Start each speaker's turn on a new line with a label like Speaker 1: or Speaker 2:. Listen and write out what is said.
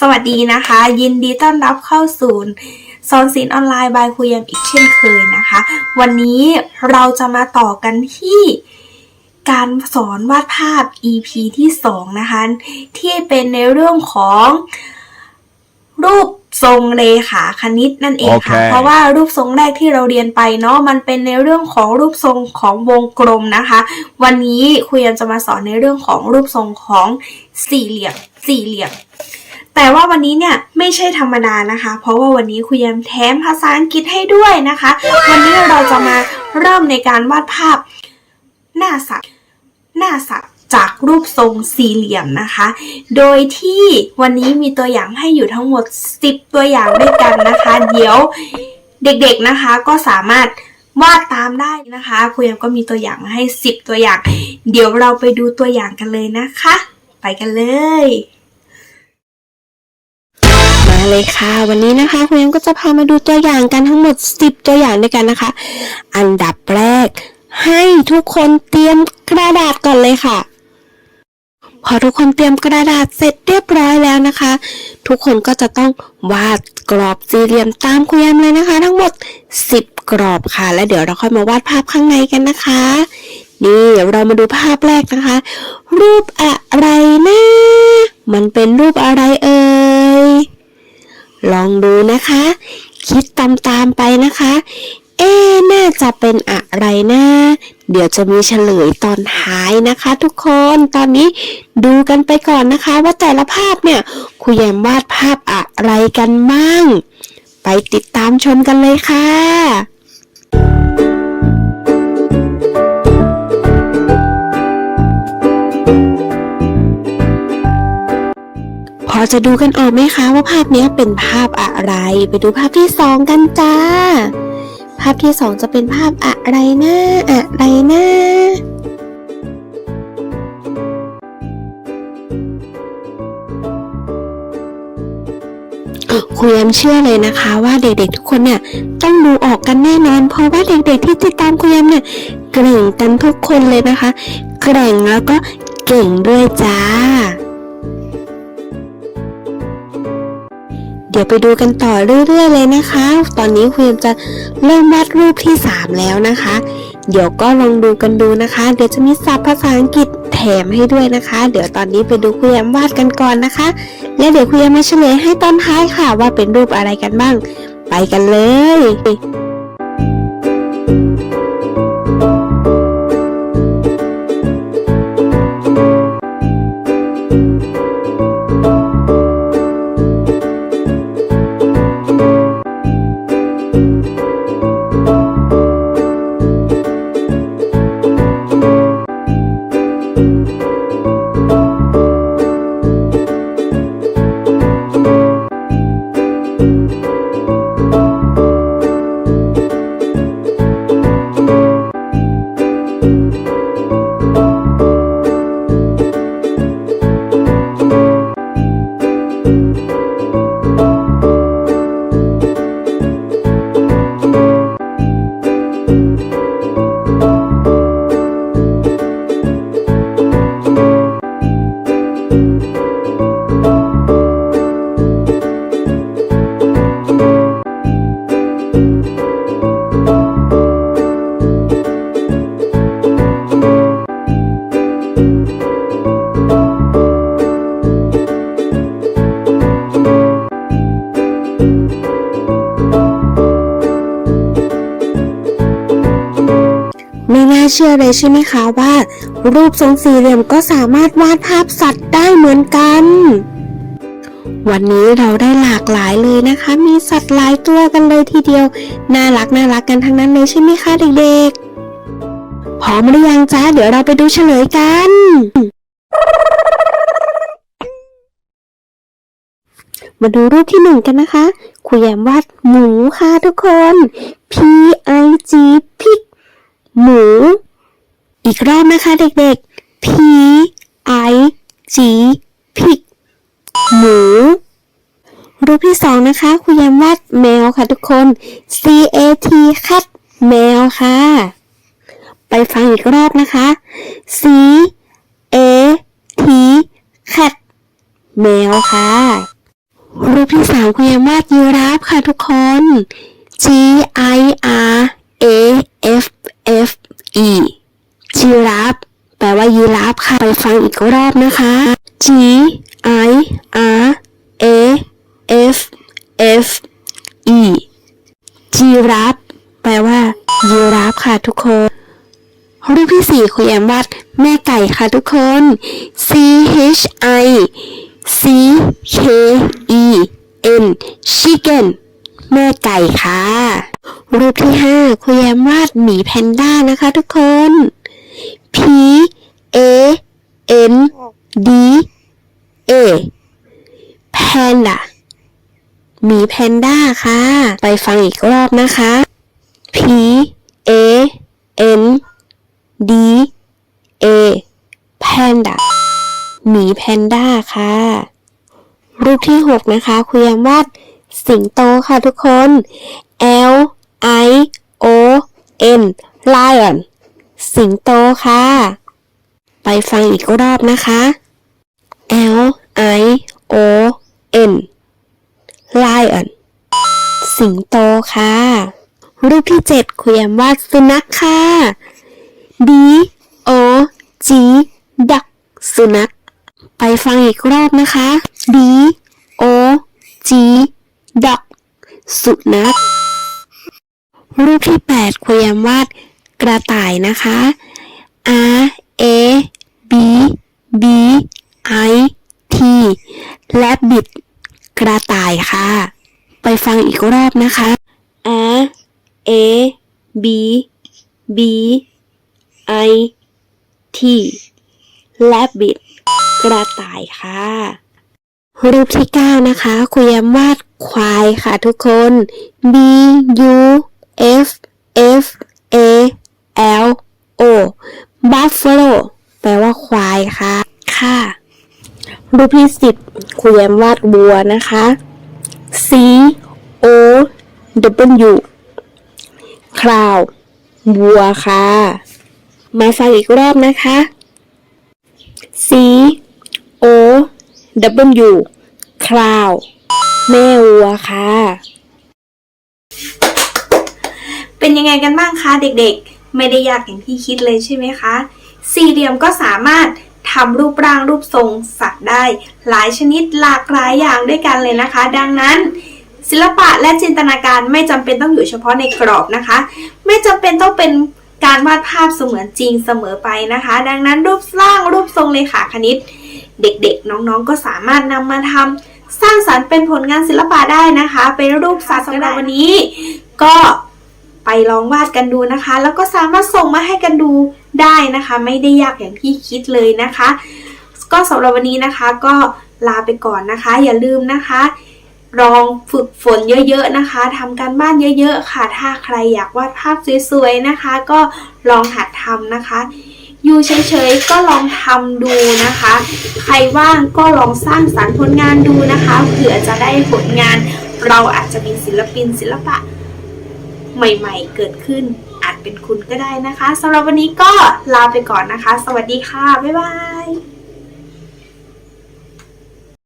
Speaker 1: สวัสดีนะคะ ยินดีต้อนรับเข้าสู่สอนศิลป์ออนไลน์บายคุยยมอีกเช่นเคยนะคะ วันนี้เราจะมาต่อกันที่การสอนวาดภาพ EP ที่ 2 นะคะ ที่เป็นในเรื่องของรูปทรงเลขาคณิตนั่นเองค่ะ
Speaker 2: โอเค
Speaker 1: เพราะว่ารูปทรงแรกที่เราเรียนไปเนาะมันเป็นในเรื่องของรูปทรงของวงกลมนะคะ วันนี้ครูยังจะมาสอนในเรื่องของรูปทรงของสี่เหลี่ยมสี่เหลี่ยม แต่ว่าวันนี้เนี่ยไม่ใช่ธรรมดานะคะ เพราะว่าวันนี้ครูยังแถมภาษาอังกฤษให้ด้วยนะคะ วันนี้เราจะมาเริ่มในการวาดภาพหน้าสัตว์หน้าสัตว์จากรูปทรงสี่เหลี่ยมนะคะ โดยที่วันนี้มีตัวอย่างให้อยู่ทั้งหมด 10 ตัวอย่างด้วยกันนะคะ เดี๋ยวเด็กๆนะคะก็สามารถวาดตามได้นะคะครูยังก็มีตัวอย่างมาให้ 10 ตัวอย่าง เดี๋ยวเราไปดูตัวอย่างกันเลยนะคะ ไปกันเลย
Speaker 3: มา เลยค่ะ วันนี้นะคะคุณยังก็จะพามาดูตัวอย่างกันทั้งหมด 10 ตัวอย่างด้วยกันนะคะ อันดับแรก ให้ทุกคนเตรียมกระดาษก่อนเลยค่ะ พอทุกคนเตรียมกระดาษเสร็จเรียบร้อยแล้วนะคะ ทุกคนก็จะต้องวาดกรอบสี่เหลี่ยมตามคุยมเลยนะคะ ทั้งหมด 10 กรอบค่ะ แล้วเดี๋ยวเราค่อยมาวาดภาพข้างในกันนะคะ นี่เรามาดูภาพแรกนะคะ รูปอะไรนะมันเป็นรูปอะไรเอ่ย ลองดูนะคะ คิดตามๆไปนะคะ เอ๊ะน่าจะเป็นอะไรนะ เดี๋ยวจะมีเฉลยตอนท้ายนะคะ ทุกคน ตอนนี้ดูกันไปก่อนนะคะ ว่าแต่ละภาพเนี่ยครูแยมวาดภาพอะไรกันบ้าง ไปติดตามชมกันเลยค่ะ พอจะดูกันออกไหมคะว่าภาพนี้เป็นภาพอะไร ไปดูภาพที่สองกันจ้า ภาพที่สองจะเป็นภาพอะไรนะอะไรนะครูแยมเชื่อเลยนะคะว่าเด็กๆทุกคนเนี่ยต้องดูออกกันแน่นอน เพราะว่าเด็กๆที่ติดตามครูแยมเนี่ยเก่งกันทุกคนเลยนะคะ เก่งแล้วก็เก่งด้วยจ้า เดี๋ยวไปดูกันต่อเรื่อย ๆ เลยนะคะ ตอนนี้ครูเอ็มจะเริ่มวาดรูปที่ 3 แล้วนะคะ เดี๋ยวก็ลองดูกันดูนะคะ เดี๋ยวจะมีศัพท์ภาษาอังกฤษแถมให้ด้วยนะคะ เดี๋ยวตอนนี้ไปดูคุณยมวาดกันก่อนนะคะ และเดี๋ยวคุณยมมาเฉลยให้ตอนท้ายค่ะว่าเป็นรูปอะไรกันบ้าง ไปกันเลยาเชื่อเลยใช่ไหมคะว่า รูปทรงสี่เหลี่ยมก็สามารถวาดภาพสัตว์ได้เหมือนกัน วันนี้เราได้หลากหลายเลยนะคะ มีสัตว์หลายตัวกันเลยทีเดียว น่ารักน่ารักกันทั้งนั้นเลยใช่ไหมคะเด็กๆ พร้อมหรือยังจ้าเดี๋ยวเราไปดูเฉลยกันมาดูรูปที่หนึ่งกันนะคะครูแยมวาดหมูค่ะทุกคน P I G อีกรอบนะคะเด็กๆ P I G pig หมู รูปที่สองนะคะครูแยมวาดแมวค่ะทุกคน C A T cat แมวค่ะ ไปฟังอีกรอบนะคะ C A T cat แมวค่ะ รูปที่สามคุณยามวาดยีราฟค่ะทุกคน G I R A F F E จีราฟแปลว่ายีราฟค่ะ ไปฟังอีกรอบนะคะ G I R A F F E จีราฟแปลว่ายีราฟค่ะทุกคนรูปที่สี่คุณแอมวาดแม่ไก่ค่ะทุกคน C H I C K E N chicken แม่ไก่ค่ะ รูปที่ห้าคุณแอมวาดหมีแพนด้านะคะทุกคน P A N D A panda มีแพนด้าค่ะ ไปฟังอีกรอบนะคะ P A N D A panda หมีแพนด้าค่ะ รูปที่ 6 นะคะคุยามวาดสิงโตค่ะทุกคน L I O N lion สิงโตค่ะ ไปฟังอีกรอบนะคะ L I O N lion สิงโตค่ะ รูปที่7คุยามวาดสุนัขค่ะ D O G duck สุนัข ไปฟังอีกรอบนะคะ D O G duck สุนัข รูปที่8คุยมวาด กระต่ายนะคะ R A B B I T rabbit กระต่ายค่ะ ไปฟังอีกรอบนะคะ R A B B I T rabbit กระต่ายค่ะ รูปที่ 9 นะคะคุยมวาดควายค่ะทุกคน B U F A L O buffalo แปลว่าควายค่ะ ค่ะ รูปที่10คุยมวาดบัวนะคะ C O W คราว บัวค่ะ มาฟังอีกรอบนะคะ C O W คราว แม่วัวค่ะ
Speaker 1: เป็นยังไงกันบ้างคะเด็กๆ ไม่ได้ยากอย่างที่คิดเลยใช่ไหมคะ สี่เหลี่ยมก็สามารถ ทำรูปร่างรูปทรงสัตว์ได้ หลายชนิดหลากหลายอย่างด้วยกันเลยนะคะ ดังนั้น ศิลปะและจินตนาการไม่จำเป็นต้องอยู่เฉพาะในกรอบนะคะ ไม่จำเป็นต้องเป็นการวาดภาพเสมือนจริงเสมอไปนะคะ ดังนั้นรูปร่างรูปทรงเลขาคณิต เด็กๆ น้องๆ ก็สามารถนำมาทำสร้างสรรค์เป็นผลงานศิลปะได้นะคะ เป็นรูปสัตว์สำหรับวันนี้ ก็ไปลองวาดกันดูนะคะ แล้วก็สามารถส่งมาให้กันดู ได้นะคะ ไม่ได้ยากอย่างที่คิดเลยนะคะ ก็สำหรับวันนี้นะคะก็ลาไปก่อนนะคะ อย่าลืมนะคะลองฝึกฝนเยอะๆนะคะทำการบ้านเยอะๆค่ะ ถ้าใครอยากวาดภาพสวยๆนะคะ ก็ลองหัดทำนะคะ อยู่เฉยๆก็ลองทำดูนะคะ ใครว่างก็ลองสร้างสรรค์ผลงานดูนะคะเผื่อจะได้ผลงาน เราอาจจะมีศิลปินศิลปะ ใหม่ๆเกิดขึ้น เป็นคุณก็ได้นะคะสำหรับวันนี้ก็ลาไปก่อนนะคะ สวัสดีค่ะ บ๊ายบาย